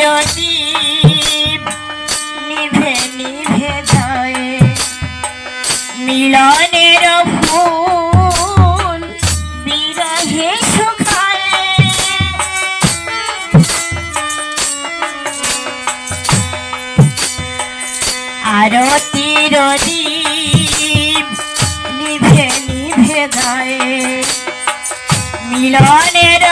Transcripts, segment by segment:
জদীপ নিভে নিভে যায়। মিলনের ফুল বিরহে শুকায় আরতির দীপ নিভে নিভে যায়। মিলনের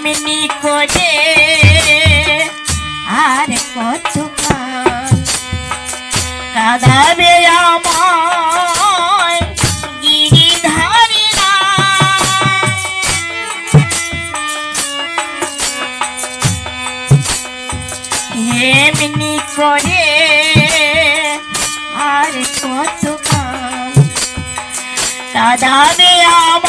এমনি করে আর কত কাদাবে আমায় গিরিধারি এমনি করে আর কত কাদাবে আমার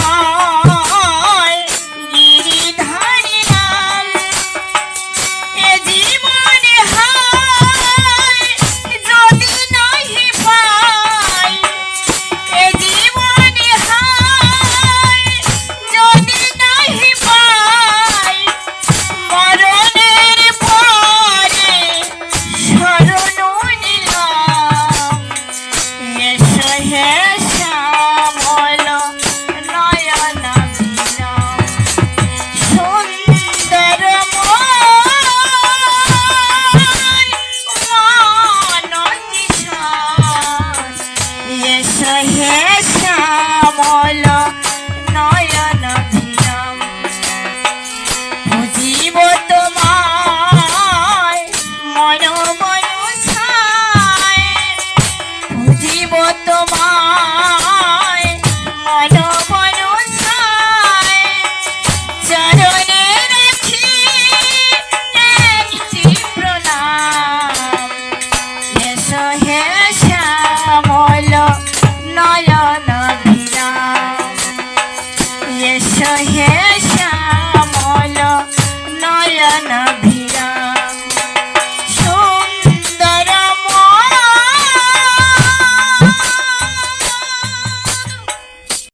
ময়লা